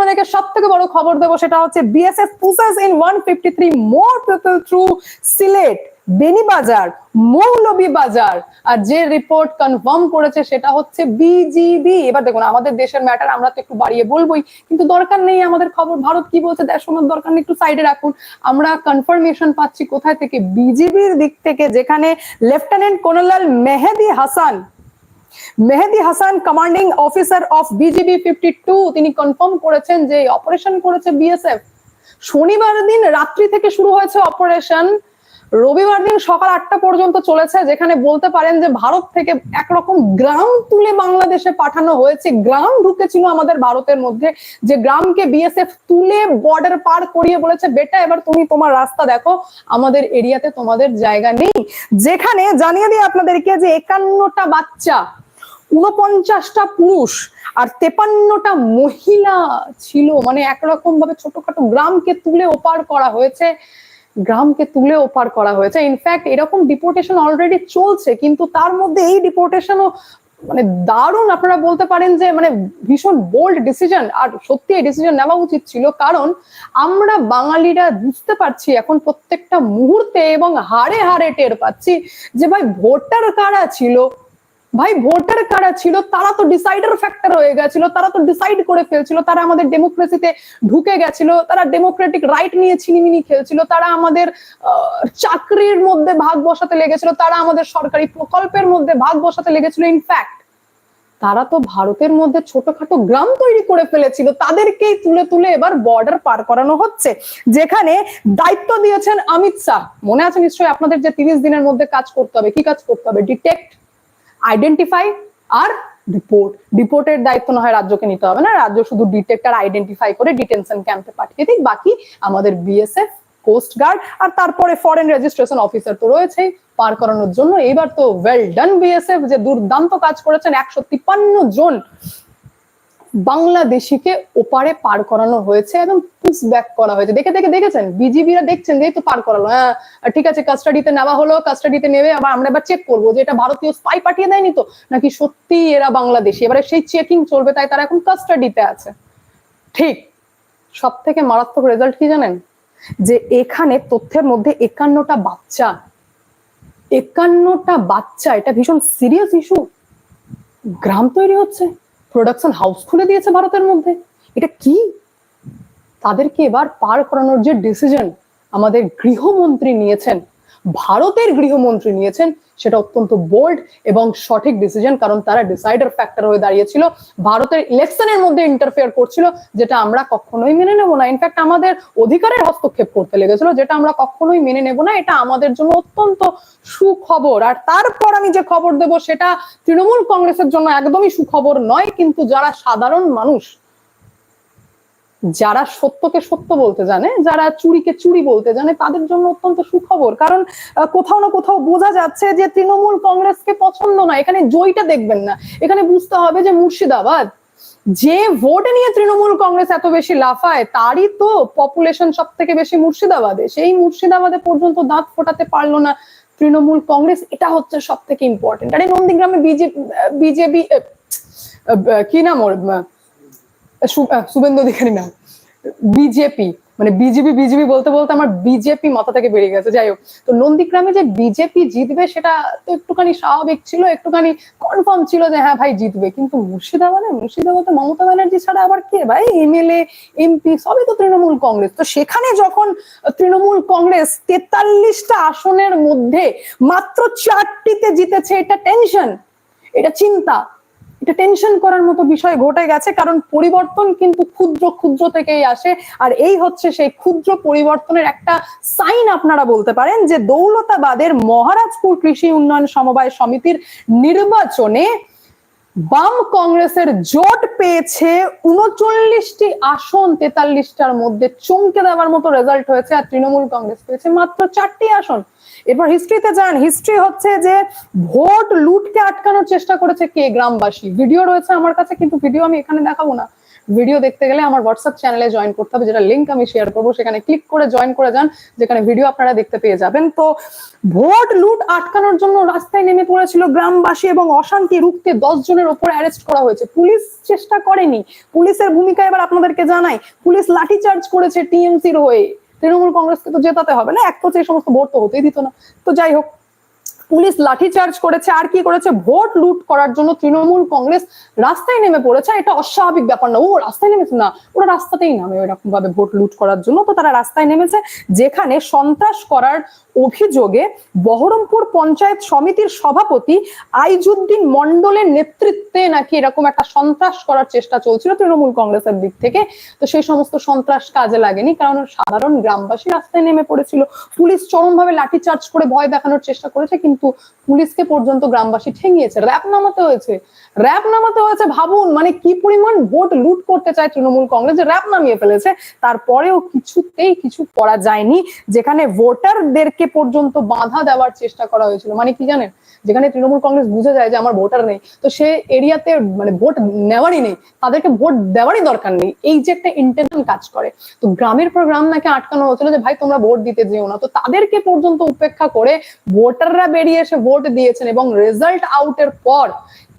আপনাদেরকে সব থেকে বড় খবর দেবো সেটা হচ্ছে BSF pushes in one fifty three more people through Sylhet Beanibazar Moulvibazar. আর যে রিপোর্ট কনফার্ম করেছে সেটা হচ্ছে বিজিবি এবার দেখুন, আমাদের দেশের ম্যাটার আমরা তো একটু বাড়িয়ে বলবোই, কিন্তু দরকার নেই আমাদের খবর। ভারত কি বলছে, দেশ শোনার দরকার নেই, একটু সাইডে রাখুন। আমরা কনফার্মেশন পাচ্ছি কোথায় থেকে? বিজিবির দিক থেকে, যেখানে lieutenant colonel Mehedi Hasan Mehedi Hasan commanding officer of BGB fifty two তিনি কনফার্ম করেছেন যে অপারেশন করেছে বিএসএফ শনিবার দিন রাত্রি থেকে শুরু হয়েছে অপারেশন রবিবার দিন সকাল আটটা পর্যন্ত চলেছে, যেখানে বলতে পারেন যে ভারত থেকে একরকম গ্রাম তুলে বাংলাদেশে পাঠানো হয়েছে। গ্রাম ঢুকেছিল আমাদের ভারতের মধ্যে। যে গ্রামকে বিএসএফ তুলে বর্ডার পার করিয়ে বলেছে, বেটা, এবার তুমি তোমার রাস্তা দেখো। আমাদের এরিয়াতে তোমাদের জায়গা নেই। যেখানে জানিয়ে দিই আপনাদেরকে যে একান্নটা বাচ্চা উনপঞ্চাশটা পুরুষ আর তেপান্নটা মহিলা ছিল। মানে একরকম ভাবে ছোটখাটো গ্রামকে তুলে ওপার করা হয়েছে। গ্রামকে তুলে ওপার করা হয়েছে। ইনফ্যাক্ট এরকম ডিপোর্টেশন অলরেডি চলছে, কিন্তু তার মধ্যে এই ডিপোর্টেশনও মানে দারুণ আপনারা বলতে পারেন যে মানে ভীষণ বোল্ড ডিসিশন আর সত্যি এই ডিসিশন নেওয়া উচিত ছিল, কারণ আমরা বাঙালিরা বুঝতে পারছি এখন প্রত্যেকটা মুহূর্তে এবং হাড়ে হাড়ে টের পাচ্ছি যে, ভাই, ভোটার কারা ছিল? ভাই, ভোটার কারা ছিল? তারা তো ডিসাইডার ফ্যাক্টর হয়ে গেছিল, তারা তো ডিসাইড করে ফেলছিল, তারা আমাদের ডেমোক্রেসিতে ঢুকে গেছিল, তারা ডেমোক্রেটিক রাইট নিয়ে ছিনিমিনি খেলছিল, তারা আমাদের চাকরির মধ্যে ভাগ বসাতে লেগেছিল, তারা আমাদের সরকারি প্রকল্পের মধ্যে ভাগ বসাতে লেগেছিল ইনফ্যাক্ট তারা তো ভারতের মধ্যে ছোটখাটো গ্রাম তৈরি করে ফেলেছিল, তাদেরকেই তুলে তুলে এবার বর্ডার পার করানো হচ্ছে, যেখানে দায়িত্ব দিয়েছেন অমিত শাহ। মনে আছে নিশ্চয়ই আপনাদের যে তিরিশ দিনের মধ্যে কাজ করতে হবে, কি কাজ করতে হবে? ডিটেক্ট আইডেন্টিফাই আর ডিপোর্ট ডিপোর্টের দায়িত্ব না হয় রাজ্যকে নিতে হবে না, রাজ্য শুধু ডিটেক্টর আইডেন্টিফাই করে ডিটেনশন ক্যাম্পে পাঠিয়ে দিক। বাকি আমাদের বিএসএফ কোস্ট গার্ড আর তারপরে ফরেন রেজিস্ট্রেশন অফিসার তো রয়েছেই, পার করানোর জন্য। এবার তো ওয়েল ডান বিএসএফ যে দুর্দান্ত কাজ করেছেন, একশো তিপ্পান্ন জন বাংলাদেশিকে ওপারে পার করানো হয়েছে এবং পুশ ব্যাক করা হয়েছে। দেখে দেখে, দেখেছেন? বিজিবিরা দেখছেন যে তো পার করালো। হ্যাঁ ঠিক আছে কাস্টাডিতে নেওয়া হলো কাস্টাডিতে নেবে, আবার আমরা এবার চেক করব যে এটা ভারতীয় স্পাই পাঠিয়ে দেয়নি তো? নাকি সত্যি এরা বাংলাদেশি? এবারে সেই চেকিং চলবে, তাই তারা এখন কাস্টাডিতে আছে। ঠিক সব থেকে মারাত্মক রেজাল্ট কি জানেন? যে এখানে তথ্যের মধ্যে একান্নটা বাচ্চা। একান্নটা বাচ্চা, এটা ভীষণ সিরিয়াস ইস্যু গ্রাম তৈরি হচ্ছে। প্রোডাকশন হাউস খুলে দিয়েছে ভারতের মধ্যে। এটা কি? তাদেরকে এবার পার করানোর যে ডিসিশন আমাদের গৃহমন্ত্রী নিয়েছেন ভারতের গৃহমন্ত্রী নিয়েছেন, সেটা অত্যন্ত বোল্ড এবং সঠিক ডিসিশন কারণ তারা ডিসাইডার ফ্যাক্টর হয়ে দাঁড়িয়েছিল। ভারতের ইলেকশনের মধ্যে ইন্টারফেয়ার করছিল, যেটা আমরা কখনোই মেনে নেব না। ইনফ্যাক্ট আমাদের অধিকারের হস্তক্ষেপ করতে লেগেছিল, যেটা আমরা কখনোই মেনে নেব না। এটা আমাদের জন্য অত্যন্ত সুখবর। আর তারপর আমি যে খবর দেব, সেটা তৃণমূল কংগ্রেসের জন্য একদমই সুখবর নয়, কিন্তু যারা সাধারণ মানুষ যারা সত্যকে সত্য বলতে জানে, যারা চুরিকে চুরি বলতে জানে, তাদের জন্য অত্যন্ত সুখবর। কারণ কোথাও না কোথাও বোঝা যাচ্ছে যে তৃণমূল কংগ্রেসকে পছন্দ না এখানে জয়টা দেখবেন না। এখানে বুঝতে হবে যে মুর্শিদাবাদ, যে ভোট নিয়ে তৃণমূল কংগ্রেস এত বেশি লাফায়, তারই তো পপুলেশন সব থেকে বেশি মুর্শিদাবাদে। সেই মুর্শিদাবাদে পর্যন্ত দাঁত ফোটাতে পারল না তৃণমূল কংগ্রেস। এটা হচ্ছে সব থেকে ইম্পর্টেন্ট আরে নন্দীগ্রামে বিজেপি বিজেপি কি নাম ওর? শুভেন্দু অধিকারী না বিজেপি মানে বিজেপি বিজেপি বলতে বলতে আমার বিজেপি মাথা থেকে বেরিয়ে গেছে, যাই হোক। তো নন্দীগ্রামে যে বিজেপি জিতবে সেটা তো একটুখানি স্বাভাবিক ছিল, একটুখানি কনফার্ম ছিল যে হ্যাঁ ভাই জিতবে। কিন্তু মুর্শিদাবাদে মুর্শিদাবাদে মমতা ব্যানার্জি ছাড়া আবার কে? ভাই এমএলএ এমপি সবই তো তৃণমূল কংগ্রেস। তো সেখানে যখন তৃণমূল কংগ্রেস তেতাল্লিশটা আসনের মধ্যে মাত্র চারটিতে জিতেছে, এটা টেনশন এটা চিন্তা। এটা টেনশন করার মতো বিষয় ঘটে গেছে, কারণ পরিবর্তন কিন্তু ক্ষুদ্র ক্ষুদ্র থেকেই আসে। আর এই হচ্ছে সেই ক্ষুদ্র পরিবর্তনের একটা সাইন আপনারা বলতে পারেন যে দৌলতাবাদের মহারাজপুর কৃষি উন্নয়ন সমবায় সমিতির নির্বাচনে বাম কংগ্রেসের জোট পেয়েছে উনচল্লিশটি আসন, তেতাল্লিশটার মধ্যে চমকে দেওয়ার মতো রেজাল্ট হয়েছে, আর তৃণমূল কংগ্রেস পেয়েছে মাত্র চারটি আসন। এরপর হিস্ট্রিতে যান। হিস্ট্রি হচ্ছে যে ভোট লুটকে আটকানোর চেষ্টা করেছে কে গ্রামবাসী? ভিডিও রয়েছে আমার কাছে, কিন্তু ভিডিও আমি এখানে দেখাবো না। ভিডিও দেখতে গেলে আমার হোয়াটসঅ্যাপ চ্যানেলে জয়েন করতে হবে, যেটা লিঙ্ক আমি শেয়ার করব। সেখানে ক্লিক করে জয়েন করে যান, যেখানে ভিডিও আপনারা দেখতে পেয়ে যাবেন। তো ভোট লুট আটকানোর জন্য রাস্তায় নেমে পড়েছিল গ্রামবাসী এবং অশান্তি রুখতে দশ জনের ওপর অ্যারেস্ট করা হয়েছে। পুলিশ চেষ্টা করেনি। পুলিশের ভূমিকা এবার আপনাদেরকে জানাই। পুলিশ লাঠিচার্জ করেছে টিএমসির হয়ে। তৃণমূল কংগ্রেসকে তো জেতাতে হবে না, এক তো এই সমস্ত ভোট তো হতেই দিত না। তো যাই হোক, পুলিশ লাঠিচার্জ করেছে, আর কি করেছে? ভোট লুট করার জন্য তৃণমূল কংগ্রেস রাস্তায় নেমে পড়েছে এটা অস্বাভাবিক ব্যাপার না। ও রাস্তায় নেমেছে? না, ওরা রাস্তাতেই নামে এরকম ভাবে ভোট লুট করার জন্য। তো তারা রাস্তায় নেমেছে, যেখানে সন্ত্রাস করার অভিযোগে বহরমপুর পঞ্চায়েত সমিতির সভাপতি আইজুদ্দিন মন্ডলের নেতৃত্বে নাকি এরকম একটা সন্ত্রাস করার চেষ্টা চলছিল তৃণমূল কংগ্রেসের দিক থেকে। তো সেই সমস্ত সন্ত্রাস কাজে লাগেনি, কারণ সাধারণ গ্রামবাসী রাস্তায় নেমে পড়েছিল। পুলিশ চরমভাবে লাঠিচার্জ করে ভয় দেখানোর চেষ্টা করেছে, কিন্তু পুলিশকে পর্যন্ত গ্রামবাসী ঠেঙিয়েছে। র্যাপ নামাতে হয়েছে। র্যাপ নামাতে হয়েছে, ভাবুন মানে কি পরিমাণ ভোট লুট করতে চায় তৃণমূল কংগ্রেস যে র্যাপ নামিয়ে ফেলেছে। তারপরেও কিছুতেই কিছু করা যায়নি, যেখানে ভোটারদেরকে পর্যন্ত বাধা দেওয়ার চেষ্টা করা হয়েছিল। মানে কি জানেন? যেখানে তৃণমূল কংগ্রেস বুঝে যায় যে আমার ভোটার নেই, তো সে এরিয়াতে মানে ভোট নেওয়ারই নেই, তাদেরকে ভোট দেওয়ারই দরকার নেই। এই যে একটা ইন্টেনশন কাজ করে। তো গ্রামের পর গ্রাম নাকি আটকানো হচ্ছিল যে, ভাই, তোমরা ভোট দিতে যেও না। তো তাদেরকে পর্যন্ত উপেক্ষা করে ভোটাররা বেরিয়ে এসে ভোট দিয়েছেন এবং রেজাল্ট আউটের পর,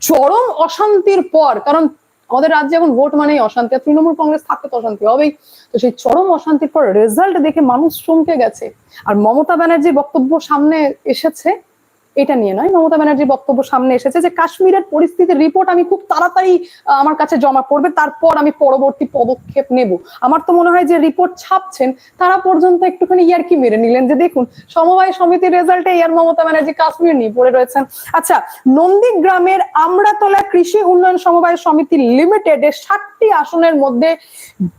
চরম অশান্তির পর, কারণ আমাদের রাজ্যে এখন ভোট মানেই অশান্তি, আর তৃণমূল কংগ্রেস থাকতে তো অশান্তি হবেই। তো সেই চরম অশান্তির পর রেজাল্ট দেখে মানুষ চমকে গেছে। আর মমতা ব্যানার্জির বক্তব্য সামনে এসেছে এটা নিয়ে নয়। মমতা ব্যানার্জির বক্তব্য সামনে এসেছে যে কাশ্মীরের পরিস্থিতির রিপোর্ট আমি খুব তাড়াতাড়ি আমার কাছে জমা পড়বে, তারপর আমি পরবর্তী পদক্ষেপ নেব। আমার তো মনে হয় যে রিপোর্ট ছাপছেন, তারা পর্যন্ত একটুখানি ইয়ারকি মেরে নিলেন? যে দেখুন, সমবায় সমিতির রেজাল্টে ইয়ার মমতা ব্যানার্জি কাশ্মীর নিয়ে পড়ে রয়েছেন। আচ্ছা নন্দীগ্রামের আমরাতলা কৃষি উন্নয়ন সমবায় সমিতি লিমিটেড এর ষাটটি আসনের মধ্যে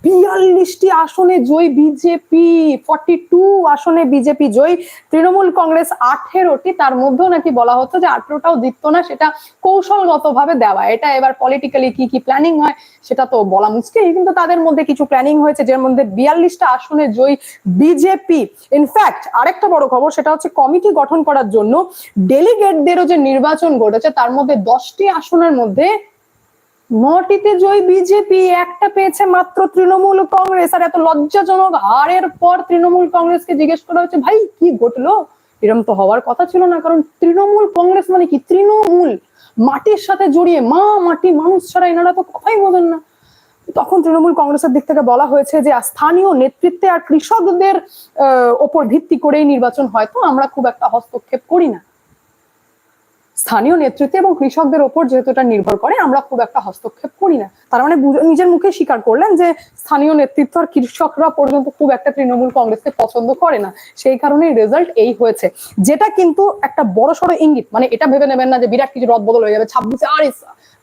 বিয়াল্লিশটি আসনে জয়ী বিজেপি ফর্টি টু আসনে বিজেপি জয়ী। তৃণমূল কংগ্রেস আঠেরোটি, তার মধ্যেও নাকি বলা হতো যে আঠেরোটাও দিত না, সেটা কৌশলগত ভাবে দেওয়া। এটা এবার পলিটিক্যালি কি কি প্ল্যানিং হয়, সেটা তো বলা মুশকিল, কিন্তু তাদের মধ্যে কিছু প্ল্যানিং হয়েছে, যার মধ্যে বিয়াল্লিশটা আসনে জয়ী বিজেপি ইনফ্যাক্ট আরেকটা বড় খবর, সেটা হচ্ছে কমিটি গঠন করার জন্য ডেলিগেটদেরও যে নির্বাচন ঘটেছে, তার মধ্যে দশটি আসনের মধ্যে নটিতে জয় বিজেপি একটা পেয়েছে মাত্র তৃণমূল কংগ্রেস। আর এত লজ্জাজনক হারের পর তৃণমূল কংগ্রেসকে জিজ্ঞেস করা হচ্ছে ভাই, কি ঘটলো? এরকম তো হওয়ার কথা ছিল না, কারণ তৃণমূল কংগ্রেস মানে কি? তৃণমূল মাটির সাথে জড়িয়ে, মা মাটি মানুষ ছাড়া এনারা তো কথাই বোঝেন না। তখন তৃণমূল কংগ্রেসের দিক থেকে বলা হয়েছে যে স্থানীয় নেতৃত্বে আর কৃষকদের ওপর ভিত্তি করেই নির্বাচন হয়, তো আমরা খুব একটা হস্তক্ষেপ করি না। স্থানীয় নেতৃত্বে এবং কৃষকদের ওপর যেহেতু এটা নির্ভর করে, আমরা খুব একটা হস্তক্ষেপ করি না। তার মানে নিজের মুখে স্বীকার করলেন যে স্থানীয় নেতৃত্ব আর কৃষকরা পর্যন্ত খুব একটা তৃণমূল কংগ্রেসকে পছন্দ করে না। সেই কারণে রেজাল্ট এই হয়েছে। যেটা কিন্তু একটা বড় সড়ো ইঙ্গিত মানে এটা ভেবে নেবেন না যে বিরাট কিছু রদ বদল হয়ে যাবে, ছাব্বিশে আর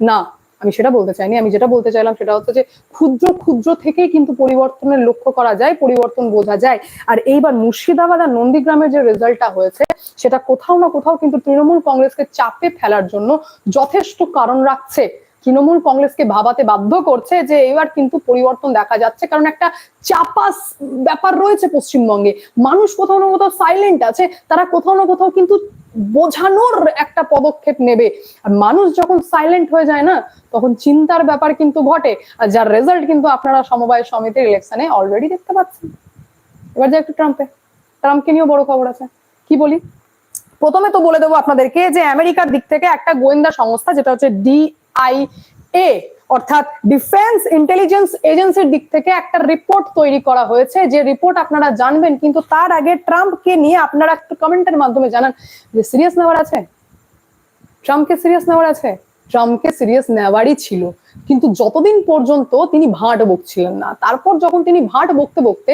না আমি সেটা বলতে চাইনি, আমি যেটা বলতে চাইলাম সেটা হচ্ছে যে ক্ষুদ্র ক্ষুদ্র থেকেই কিন্তু পরিবর্তনের লক্ষ্য করা যায়, পরিবর্তন বোঝা যায়। আর এইবার মুর্শিদাবাদ আর নন্দীগ্রামের যে রেজাল্টটা হয়েছে, সেটা কোথাও না কোথাও কিন্তু তৃণমূল কংগ্রেসকে চাপে ফেলার জন্য যথেষ্ট কারণ রাখছে। তৃণমূল কংগ্রেসকে ভাবাতে বাধ্য করছে যে এবার কিন্তু পরিবর্তন দেখা যাচ্ছে, কারণ একটা চাপা ব্যাপার রয়েছে পশ্চিমবঙ্গে। মানুষ কোথাও না কোথাও সাইলেন্ট আছে, তারা কোথাও না কোথাও কিন্তু বোঝানোর একটা পদক্ষেপ নেবে। আর মানুষ যখন সাইলেন্ট হয়ে যায় না, তখন চিন্তার ব্যাপার কিন্তু ঘটে, আর যার রেজাল্ট কিন্তু আপনারা সমবায় সমিতির ইলেকশনে অলরেডি দেখতে পাচ্ছেন। এবার যে একটু ট্রাম্পে ট্রাম্পকে নিয়েও বড় খবর আছে। কি বলি? প্রথমে তো বলে দেবো আপনাদেরকে যে আমেরিকার দিক থেকে একটা গোয়েন্দা সংস্থা, যেটা হচ্ছে ডিআইএ অর্থাৎ ডিফেন্স ইন্টেলিজেন্স এজেন্সির দিক থেকে একটা রিপোর্ট তৈরি করা হয়েছে। যে রিপোর্ট আপনারা জানবেন, কিন্তু তার আগে ট্রাম্পকে নিয়ে আপনারা একটু কমেন্টের মাধ্যমে জানান। যে সিরিয়াস নেওয়ার আছে? ট্রাম্পকে সিরিয়াস নেওয়ার আছে? ট্রাম্পকে সিরিয়াস নেওয়ারই ছিল। কিন্তু যতদিন পর্যন্ত তিনি ভাট বকছিলেন না, তারপর যখন তিনি ভাট বকতে বকতে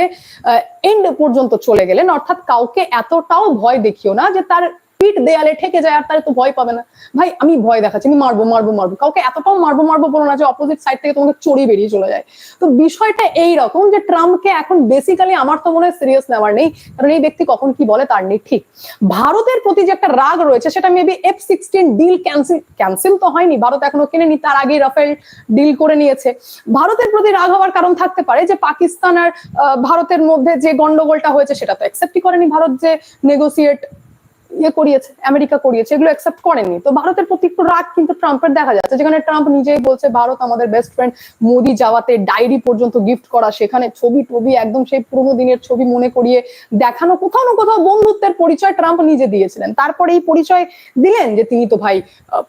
এন্ড পর্যন্ত চলে গেলেন, অর্থাৎ কাউকে এতটাও ভয় দেখিও না যে তার পিঠ দেয়ালে ঠেকে যায় আর তার তো ভয় পাবে না। ভাই, আমি ভয় দেখাচ্ছি, আমি মারবো মারবো মারবো। কাউকে এতটাও মারবো মারবো বলো না যে অপোজিট সাইড থেকে তোমাকে চড়ি বেরিয়ে চলে যায়। তো বিষয়টা এই রকম যে ট্রাম্পকে এখন বেসিক্যালি আমার তো মনে হয় সিরিয়াস নেওয়ার নেই, কারণ এই ব্যক্তি কখন কি বলে তার নেই ঠিক। ভারতের প্রতি যে একটা রাগ রয়েছে, সেটা maybe F sixteen deal cancel cancel তো হয়নি, ভারত এখনও কেনেনি, তার আগেই রাফেল ডিল করে নিয়েছে। ভারতের প্রতি রাগ হওয়ার কারণ থাকতে পারে যে পাকিস্তান আর ভারতের মধ্যে যে গন্ডগোলটা হয়েছে, সেটা তো অ্যাকসেপ্টই করেনি ভারত যে নেগোসিয়েট ইয়ে করিয়েছে, আমেরিকা করিয়েছে, এগুলো অ্যাকসেপ্ট করেনি তো ভারতের প্রতি একটু রাগ কিন্তু ট্রাম্পের দেখা যাচ্ছে। যেখানে ট্রাম্প নিজেই বলছে, ভারত আমাদের বেস্ট ফ্রেন্ড মোদি যাওয়াতে ডায়েরি পর্যন্ত গিফট করা, সেখানে ছবি টবি একদম সেই পুরোনো দিনের ছবি মনে করিয়ে দেখানো, কোথাও না কোথাও বন্ধুত্বের পরিচয় ট্রাম্প নিজে দিয়েছিলেন। তারপরে এই পরিচয় দিলেন যে তিনি তো ভাই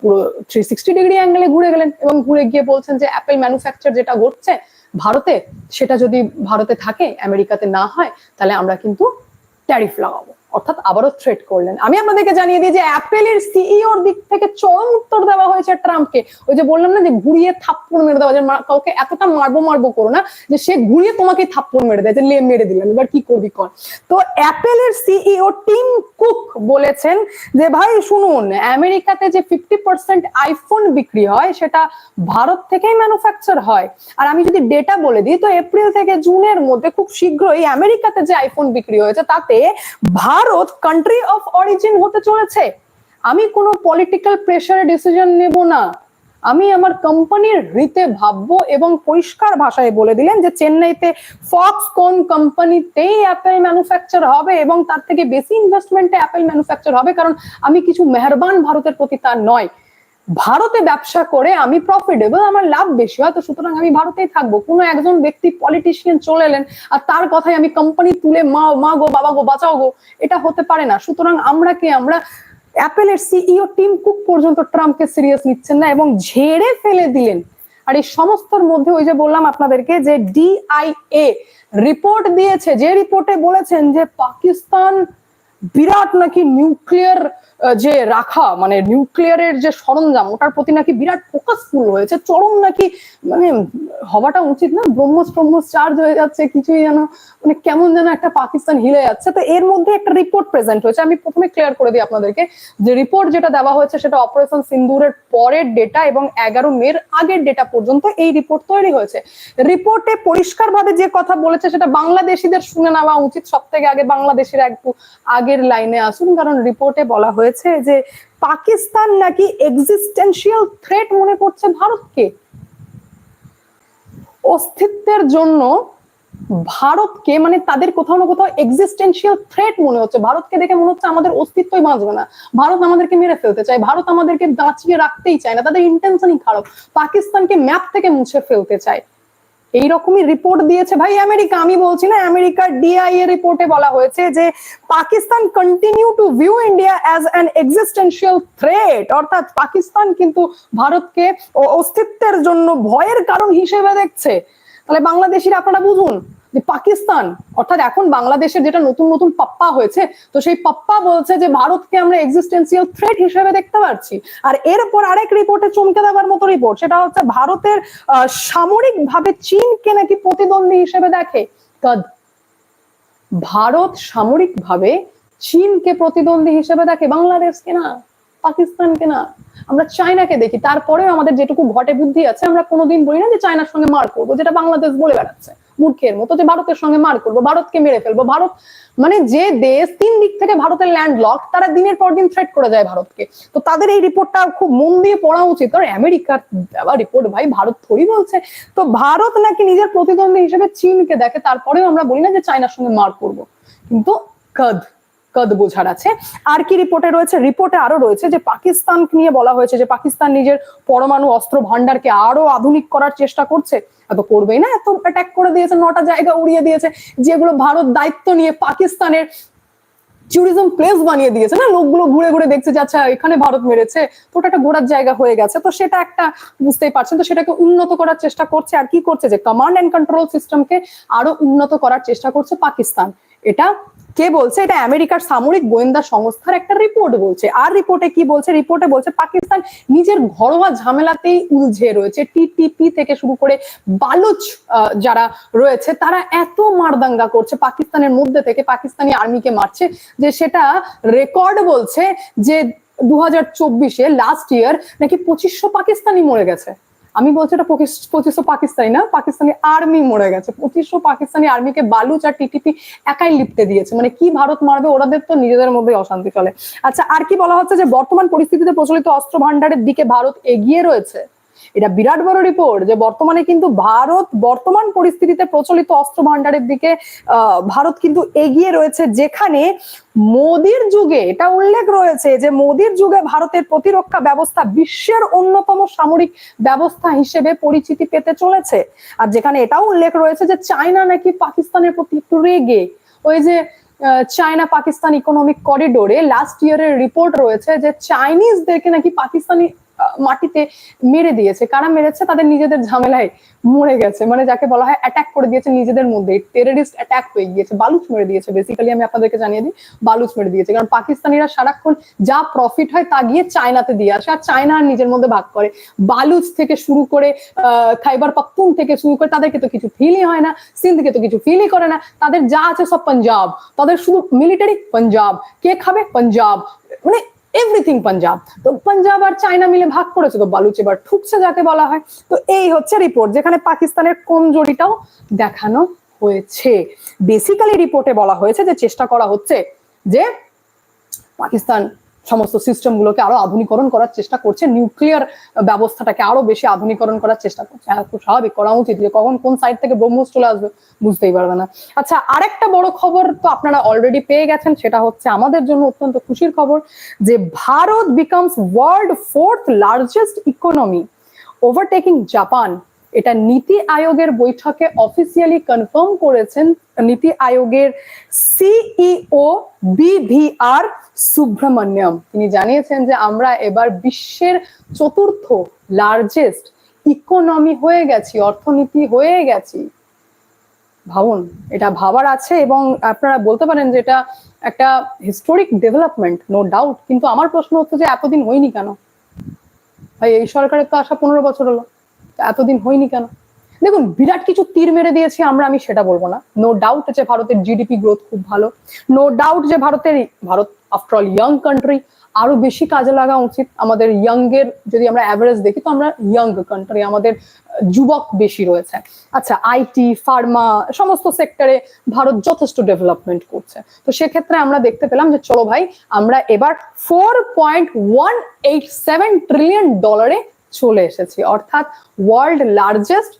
পুরো থ্রি সিক্সটি ডিগ্রি অ্যাঙ্গেলে ঘুরে গেলেন এবং ঘুরে গিয়ে বলছেন যে অ্যাপেল ম্যানুফ্যাকচার যেটা ঘটছে ভারতে, সেটা যদি ভারতে থাকে, আমেরিকাতে না হয়, তাহলে আমরা কিন্তু ট্যারিফ লাগাবো। অর্থাৎ আবারও থ্রেট করলেন। আমি আপনাদেরকে জানিয়ে দিই যে অ্যাপেলের সিইওর দিক থেকে চরম উত্তর দেওয়া হয়েছে ট্রাম্পকে। ওই যে বললাম না যে ঘুরিয়ে থাপ্পড় মেরে দেওয়া, যে কাউকে এতটা মারবো মারবো করো না, যে সে ঘুরিয়ে তোমাকে থাপ্পড় মেরে দেয়, যে লে মেরে দিলাম, এবার কি করবি কর। তো অ্যাপেলের সিইও টিম কুক বলেছেন যে, ভাই, শুনুন, আমেরিকাতে যে ফিফটি পার্সেন্ট আইফোন বিক্রি হয়, সেটা ভারত থেকেই ম্যানুফ্যাকচার হয়। আর আমি যদি ডেটা বলে দিই, তো এপ্রিল থেকে জুনের মধ্যে খুব শীঘ্রই আমেরিকাতে যে আইফোন বিক্রি হয়েছে, তাতে ভারত কান্ট্রি অফ অরিজিন হতে চলেছে। আমি কোনো পলিটিক্যাল প্রেশারে ডিসিশন নেব না। আমি আমার কোম্পানির রীতে ভাববো এবং পরিষ্কার ভাষায় বলে দিলেন যে চেন্নাইতে ফক্স কোন কোম্পানিতেই অ্যাপেল ম্যানুফ্যাকচার হবে এবং তার থেকে বেশি ইনভেস্টমেন্টে অ্যাপেল ম্যানুফ্যাকচার হবে, কারণ আমি কিছু মেহরবান ভারতের প্রতি তা নয়। ভারতে ব্যবসা করে আমি প্রফিটেবল আমার লাভ বেশি হয়, তো সুতরাং আমি ভারতেই থাকব। কোনো একজন ব্যক্তি পলিটিশিয়ান চলে এলেন, আর তার কথায় আমি কোম্পানি তুলে মা মা গো, বাবা গো, বাঁচাও গো, এটা হতে পারে না। সুতরাং আমরা কি? আমরা অ্যাপেলের সিইও টিম কুক পর্যন্ত ট্রাম্পকে সিরিয়াস নিচ্ছেন না এবং ঝেড়ে ফেলে দিলেন। আর এই সমস্তর মধ্যে ওই যে বললাম আপনাদেরকে যে ডিআইএ রিপোর্ট দিয়েছে, যে রিপোর্টে বলেছেন যে পাকিস্তান বিরাট নাকি নিউক্লিয়ার যে রাখা মানে নিউক্লিয়ারের যে সরঞ্জাম, ওটার প্রতি নাকি বিরাট ফোকাসফুল হয়েছে। চরম নাকি মানে হওয়াটা উচিত না, ব্রহ্মস ব্রহ্মস চার্জ হয়ে যাচ্ছে, কিছুই যেন মানে কেমন যেন একটা পাকিস্তান হিলে যাচ্ছে। তো এর মধ্যে একটা রিপোর্ট প্রেজেন্ট হয়েছে। আমি প্রথমে ক্লিয়ার করে দিই আপনাদেরকে যে রিপোর্ট যেটা দেওয়া হয়েছে, সেটা অপারেশন সিন্দুরের পরের ডেটা এবং এগারো মের আগের ডেটা পর্যন্ত এই রিপোর্ট তৈরি হয়েছে। রিপোর্টে পরিষ্কারভাবে যে কথা বলেছে, সেটা বাংলাদেশিদের শুনে নেওয়া উচিত। সব থেকে আগে বাংলাদেশের একটু আগের লাইনে আসুন, কারণ রিপোর্টে বলা হয়েছে যে পাকিস্তান নাকি এক্সিস্টেন্সিয়াল থ্রেট মনে করছে ভারতকে। অস্তিত্বের জন্য ভারতকে মানে তাদের কোথাও না কোথাও এক্সিস্টেন্সিয়াল থ্রেট মনে হচ্ছে। ভারতকে দেখে মনে হচ্ছে আমাদের অস্তিত্বই বাঁচবে না। ভারত আমাদেরকে মেরে ফেলতে চায়। ভারত আমাদেরকে বাঁচিয়ে রাখতেই চায় না। তাদের ইন্টেনশনই খারাপ। পাকিস্তানকে ম্যাপ থেকে মুছে ফেলতে চায়। এইরকমই রিপোর্ট দিয়েছে। ভাই, আমেরিকা, আমি বলছি না, আমেরিকার ডিআই ডিআইএ রিপোর্টে বলা হয়েছে যে Pakistan continue to view India as an existential threat অর্থাৎ পাকিস্তান কিন্তু ভারতকে অস্তিত্বের জন্য ভয়ের কারণ হিসেবে দেখছে। তাহলে বাংলাদেশিরা আপনারা বুঝুন যে পাকিস্তান, অর্থাৎ এখন বাংলাদেশের যেটা নতুন নতুন পাপ্পা হয়েছে, তো সেই পাপ্পা বলছে যে ভারতকে আমরা এক্সিস্টেন্সিয়াল থ্রেট হিসেবে দেখতে পাচ্ছি আর এরপর আরেক রিপোর্টে চমকে দেওয়ার মতো রিপোর্ট সেটা হচ্ছে ভারতের সামরিক ভাবে চীনকে নাকি প্রতিদ্বন্দ্বী হিসেবে দেখে। কাদ, ভারত সামরিক ভাবে চীনকে প্রতিদ্বন্দ্বী হিসেবে দেখে, বাংলাদেশকে না। পাকিস্তানকে না, আমরা চায়নাকে দেখি। তারপরেও আমাদের যেটুকু ঘটে বুদ্ধি আছে, আমরা কোনোদিন বলি না যে চায়নার সঙ্গে মার করব, যেটা বাংলাদেশ বলে বেড়াচ্ছে। মূর্খের মতো যে ভারতের সঙ্গে মার করব, ভারতকে মেরে ফেলব। ভারত মানে যে দেশ তিন দিক থেকে ভারতের ল্যান্ড লক তারা দিনের পর দিন থ্রেট করে যায় ভারতকে। তো তাদের এই রিপোর্টটা খুব মন দিয়ে পড়া উচিত। আর আমেরিকার দেওয়া রিপোর্ট ভাই, ভারত থরি বলছে। তো ভারত নাকি নিজের প্রতিদ্বন্দ্বী হিসেবে চীনকে দেখে, তারপরেও আমরা বলি না যে চায়নার সঙ্গে মার করব। কিন্তু কদ? কদ বোঝার আছে। আর কি রিপোর্টে রয়েছে? রিপোর্টে আরও রয়েছে যে পাকিস্তান নিয়ে বলা হয়েছে যে পাকিস্তান নিজের পরমাণু অস্ত্র ভান্ডারকে আরও আধুনিক করার চেষ্টা করছে। এত করবেই না? এত অ্যাটাক করে দিয়েছে, নটা জায়গা উড়িয়ে দিয়েছে, যেগুলো ভারত দায়িত্ব নিয়ে পাকিস্তানের ট্যুরিজম প্লেস বানিয়ে দিয়েছে। না, লোকগুলো ঘুরে ঘুরে দেখছে যে আচ্ছা এখানে ভারত মেরেছে, তো ওটা একটা ঘোরার জায়গা হয়ে গেছে। তো সেটা একটা বুঝতেই পারছেন, তো সেটাকে উন্নত করার চেষ্টা করছে। আর কি করছে? যে কমান্ড এন্ড কন্ট্রোল সিস্টেমকে আরও উন্নত করার চেষ্টা করছে পাকিস্তান। এটা কে বলছে? এটা আমেরিকার সামরিক গোয়েন্দা সংস্থার একটা রিপোর্ট বলছে। আর রিপোর্টে কি বলছে? রিপোর্টে বলছে পাকিস্তান নিজের ঘরোয়া ঝামেলাতেই উলঝে রয়েছে। টিটিপি থেকে শুরু করে বালুচ যারা রয়েছে, তারা এত মারদাঙ্গা করছে পাকিস্তানের মধ্যে থেকে, পাকিস্তানি আর্মিকে মারছে যে সেটা রেকর্ড বলছে যে দু হাজার চব্বিশে লাস্ট ইয়ার নাকি পঁচিশশো পাকিস্তানি মরে গেছে। আমি বলছি এটা পঁচিশশো পাকিস্তানি না, পাকিস্তানি আর্মি মরে গেছে। পঁচিশশো পাকিস্তানি আর্মিকে বালুচ আর টিটিপি একাই লিপতে দিয়েছে। মানে কি ভারত মারবে, ওরাদের তো নিজেদের মধ্যে অশান্তি চলে। আচ্ছা আর কি বলা হচ্ছে যে বর্তমান পরিস্থিতিতে প্রচলিত অস্ত্র ভান্ডারের দিকে ভারত এগিয়ে রয়েছে? এটা বিরাট বড় রিপোর্ট যে বর্তমানে কিন্তু ভারত বর্তমান পরিস্থিতিতে প্রচলিত অস্ত্র ভান্ডারের দিকে ভারত কিন্তু এগিয়ে রয়েছে যেখানে মোদির যুগে এটা উল্লেখ রয়েছে যে মোদির যুগে ভারতের প্রতিরক্ষা ব্যবস্থা বিশ্বের অন্যতম সামরিক ব্যবস্থা হিসেবে পরিচিতি পেতে চলেছে। আর যেখানে এটাও উল্লেখ রয়েছে যে চায়না নাকি পাকিস্তানের প্রতি একটু রেগে। ওই যে চায়না পাকিস্তান ইকোনমিক করিডোরে লাস্ট ইয়ারের রিপোর্ট রয়েছে যে চাইনিজদেরকে নাকি পাকিস্তানি মাটিতে মেরে দিয়েছে। কারা মেরেছে? তাদের নিজেদের ঝামেলায় মরে গেছে। মানে যাকে বলা হয় অ্যাটাক করে দিয়েছে নিজেদের মধ্যে। টেররিস্ট অ্যাটাক হয়ে গিয়েছে। বালুচ মেরে দিয়েছে বেসিক্যালি আমি আপনাদেরকে জানিয়ে দিই বালুচ মেরে দিয়েছে। কারণ পাকিস্তানিরা সারাক্ষণ যা প্রফিট হয় তা গিয়ে চায়নাতে দিয়ে আসে আর চায়না আর নিজের মধ্যে ভাগ করে। বালুচ থেকে শুরু করে আহ, খাইবার পাখতুন থেকে শুরু করে তাদেরকে তো কিছু ফিলই হয় না সিন্ধকে তো কিছু ফিলই করে না। তাদের যা আছে সব পাঞ্জাব। তাদের শুধু মিলিটারি পাঞ্জাব। কে খাবে? পাঞ্জাব। মানে এভরিথিং পাঞ্জাব তো পাঞ্জাব আর চায়না মিলে ভাগ করেছে তো বালুচ এবার ঠুকছে যাকে বলা হয়। তো এই হচ্ছে রিপোর্ট যেখানে পাকিস্তানের কমজোরিটাও দেখানো হয়েছে। বেসিক্যালি রিপোর্টে বলা হয়েছে যে চেষ্টা করা হচ্ছে যে পাকিস্তান সমস্ত সিস্টেম গুলোকে আরও আধুনিকরণ করার চেষ্টা করছে নিউক্লিয়ার ব্যবস্থাটাকে আরও বেশি আধুনিকরণ করার চেষ্টা করছে। হ্যাঁ খুব স্বাভাবিক, করা উচিত যে কখন কোন সাইড থেকে ব্রহ্মস চলে আসবে বুঝতেই পারবে না। আচ্ছা আরেকটা বড় খবর তো আপনারা অলরেডি পেয়ে গেছেন, সেটা হচ্ছে আমাদের জন্য অত্যন্ত খুশির খবর যে Bharat becomes world fourth largest economy overtaking Japan এটা নীতি আয়োগের বৈঠকে অফিসিয়ালি কনফার্ম করেছেন নীতি আয়োগের সিইও বিভিআর সুব্রমণ্যম। তিনি জানিয়েছেন যে আমরা এবার বিশ্বের চতুর্থ লার্জেস্ট ইকোনমি হয়ে গেছি, অর্থনীতি হয়ে গেছি। ভাবুন, এটা ভাবার আছে এবং আপনারা বলতে পারেন যে এটা একটা হিস্টোরিক ডেভেলপমেন্ট নো ডাউট কিন্তু আমার প্রশ্ন হচ্ছে যে এতদিন হয়নি কেন? ভাই, এই সরকারের তো আসা পনেরো বছর হলো। এতদিন হয়নি কেন? দেখুন, বিরাট কিছু তীর মেরে দিয়েছি আমরা, আমি সেটা বলব না। নো ডাউট যে ভারতের জিডিপি গ্রোথ খুব ভালো। নো ডাউট যে ভারতের Bharat after all young country আরও বেশি কাজে লাগা উচিত। আমাদের ইয়াং এর যদি আমরা অ্যাভারেজ দেখি, তো আমরা ইয়াং কান্ট্রি আমাদের যুবক বেশি রয়েছে। আচ্ছা আইটি ফার্মা সমস্ত সেক্টরে ভারত যথেষ্ট ডেভেলপমেন্ট করছে। তো সেক্ষেত্রে আমরা দেখতে পেলাম যে, চলো ভাই, আমরা এবার four point one eight seven trillion ডলারে চলে এসেছি। অর্থাৎ world largest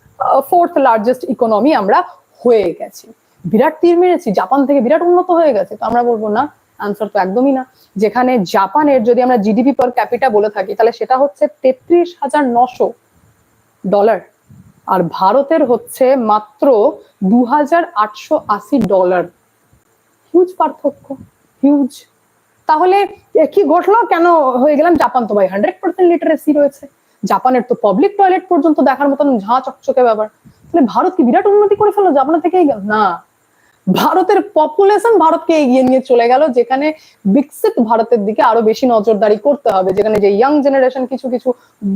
fourth largest economy আমরা হয়ে গেছি। বিরাট তীর মেরেছি, জাপান থেকে বিরাট উন্নত হয়ে গেছে, তো আমরা বলব না আনসার তো একদমই না। যেখানে জাপানের যদি আমরা জিডিপি পার ক্যাপিটা বলে থাকি, তাহলে সেটা হচ্ছে তেত্রিশ হাজার নশো ডলার। আর ভারতের হচ্ছে মাত্র দু হাজার আটশো আশি ডলার। হিউজ পার্থক্য হিউজ তাহলে কি ঘটলো? কেন হয়ে গেলাম? জাপান তো ভাই হান্ড্রেড পার্সেন্ট লিটারেসি রয়েছে। জাপানের তো পাবলিক টয়লেট পর্যন্ত দেখার মতন ঝাঁ চকচকে ব্যাপার। তাহলে ভারত কি বিরাট উন্নতি করে ফেলল? জাপানের থেকেই গেল না। ভারতের পপুলেশন ভারতকে এগিয়ে নিয়ে চলে গেল, যেখানে বিকশিত ভারতের দিকে আরও বেশি নজরদারি করতে হবে। যেখানে যে ইয়াং জেনারেশন কিছু কিছু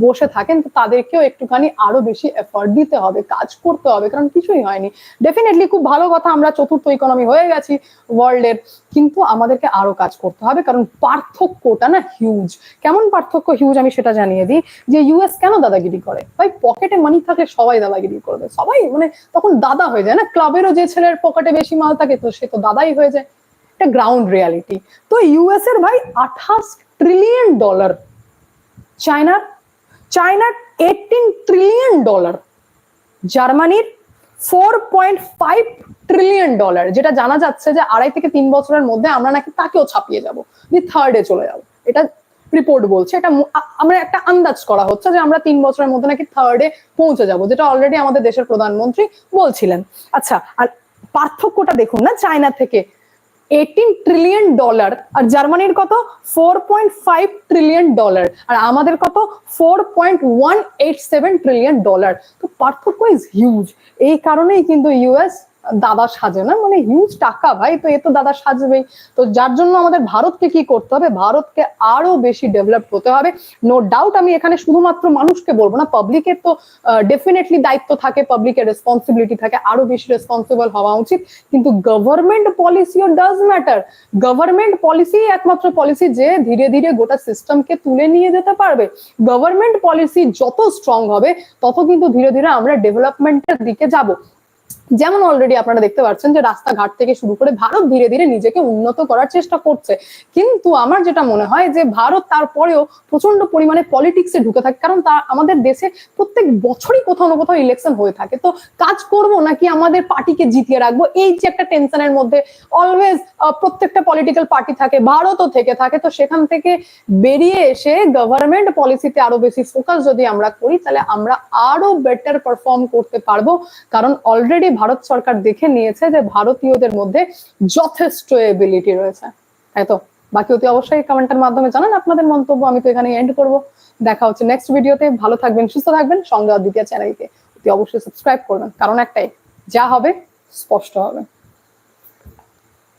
বসে থাকেন, তো তাদেরকেও একটুখানি আরও বেশি এফার্ট দিতে হবে, কাজ করতে হবে, কারণ কিছুই হয়নি। ডেফিনেটলি খুব ভালো কথা, আমরা চতুর্থ ইকোনমি হয়ে গেছি ওয়ার্ল্ডের কিন্তু আমাদেরকে আরও কাজ করতে হবে, কারণ পার্থক্যটা না হিউজ কেমন পার্থক্য হিউজ আমি সেটা জানিয়ে দিই, যে ইউএস কেন দাদাগিরি করে? ভাই পকেটে মানি থাকলে সবাই দাদাগিরি করবে। সবাই মানে তখন দাদা হয়ে যায় না ক্লাবেরও যে ছেলের পকেটে বেশি মাল থাকে, তো সে তো দাদাই হয়ে যায়। এটা গ্রাউন্ড রিয়ালিটি তো ইউএস এর ভাই আঠাশ ট্রিলিয়ন ডলার চায়নার চায়নার এইটিন ট্রিলিয়ন ডলার জার্মানির four point five trillion dollar যেটা জানা যাচ্ছে যে আড়াই থেকে তিন বছরের মধ্যে আমরা নাকি তাকেও ছাপিয়ে যাব থার্ডে চলে যাব। এটা রিপোর্ট বলছে। এটা আমরা একটা আন্দাজ করা হচ্ছে যে আমরা তিন বছরের মধ্যে নাকি থার্ডে পৌঁছে যাব, যেটা অলরেডি আমাদের দেশের প্রধানমন্ত্রী বলছিলেন। আচ্ছা আর পার্থক্যটা দেখুন না, চায়না থেকে। এইটিন ট্রিলিয়ন ডলার আর জার্মানির কত? Four point five trillion dollar আর আমাদের কত? Four point one eight seven trillion dollar তো পার্থক্য ইজ হিউজ এই কারণেই কিন্তু ইউএস দাদা সাজে না মানে হিউজ টাকা ভাই, তো এ তো দাদা সাজবেই। তো যার জন্য আমাদের ভারতকে কি করতে হবে? ভারতকে আরও বেশি ডেভেলপ হতে হবে। নো ডাউট আমি এখানে শুধুমাত্র মানুষকে বলব না পাবলিকের তো ডেফিনেটলি দায়িত্ব থাকে পাবলিকের রেসপন্সিবিলিটি থাকে, আরও বেশি রেসপন্সিবল হওয়া উচিত। কিন্তু গভর্নমেন্ট পলিসিও ডাজ ম্যাটার গভর্নমেন্ট পলিসি একমাত্র পলিসি যে ধীরে ধীরে গোটা সিস্টেমকে তুলে নিয়ে যেতে পারবে। গভর্নমেন্ট পলিসি যত স্ট্রং হবে, তত কিন্তু ধীরে ধীরে আমরা ডেভেলপমেন্টের দিকে যাব। যেমন অলরেডি আপনারা দেখতে পাচ্ছেন যে রাস্তাঘাট থেকে শুরু করে ভারত ধীরে ধীরে নিজেকে উন্নত করার চেষ্টা করছে। কিন্তু আমার যেটা মনে হয় যে ভারত তারপরেও প্রচণ্ড পরিমাণে পলিটিক্সে ঢুকে থাকে, কারণ তা আমাদের দেশে প্রত্যেক বছরই কোথাও না কোথাও ইলেকশন হয়ে থাকে। তো কাজ করব নাকি আমাদের পার্টিকে জিতিয়ে রাখব? এই যে একটা টেনশনের মধ্যে অলওয়েজ প্রত্যেকটা পলিটিক্যাল পার্টি থাকে, ভারতও থেকে থাকে। তো সেখান থেকে বেরিয়ে এসে গভর্নমেন্ট পলিসিতে আরও বেশি ফোকাস যদি আমরা করি, তাহলে আমরা আরও বেটার পারফর্ম করতে পারব। কারণ অলরেডি ভারত সরকার দেখে নিয়েছে যে ভারতীয়দের মধ্যে যথেষ্ট এবিলিটি রয়েছে। তাই তো? বাকি অতি অবশ্যই কমেন্টের মাধ্যমে জানান আপনাদের মন্তব্য, আমি তো এখানে এন্ড করব। দেখা হচ্ছে নেক্সট ভিডিওতে ভালো থাকবেন, সুস্থ থাকবেন। সঙ্গে দ্বিতীয় চ্যানেলকে অতি অবশ্যই সাবস্ক্রাইব করবেন। কারণ একটাই, যা হবে, স্পষ্ট হবে।